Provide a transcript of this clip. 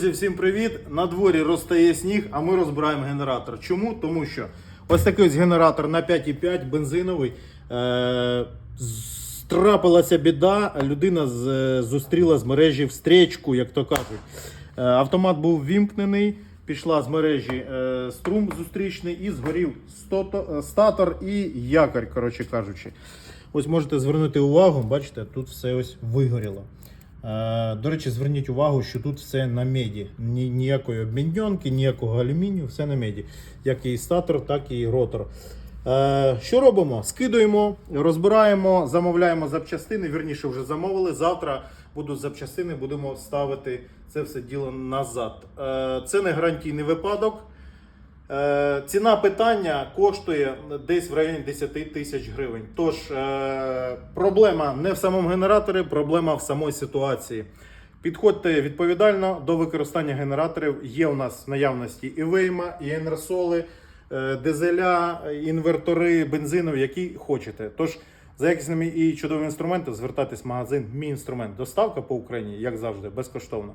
Друзі, всім привіт! На дворі розтає сніг, а ми розбираємо генератор. Чому? Тому що ось такий ось генератор на 5,5 бензиновий. Е- Трапилася біда, людина з- зустріла з мережі встречку, як то кажуть. Е, Автомат був вімкнений, пішла з мережі е, струм зустрічний і згорів статор і якорь, коротше кажучи. Ось можете звернути увагу, бачите, тут все ось вигоріло. Е, До речі, зверніть увагу, що тут все на меді. Ні, ніякої обміньонки, ніякого алюмінію, все на меді. Як і статор, так і ротор. Е, Що робимо? Скидуємо, розбираємо, замовляємо запчастини. Вірніше, вже замовили. Завтра будуть запчастини, будемо ставити це все діло назад. Е, Це не гарантійний випадок. Е, Ціна питання коштує десь в районі 10 тисяч гривень. Тож е, проблема не в самому генераторі, проблема в самій ситуації. Підходьте відповідально до використання генераторів. Є у нас в наявності і вийма, і енерсоли, е, дизеля, інвертори, бензинові, які хочете. Тож за якісними і чудовими інструментами звертайтесь в магазин Мій інструмент. Доставка по Україні, як завжди, безкоштовно.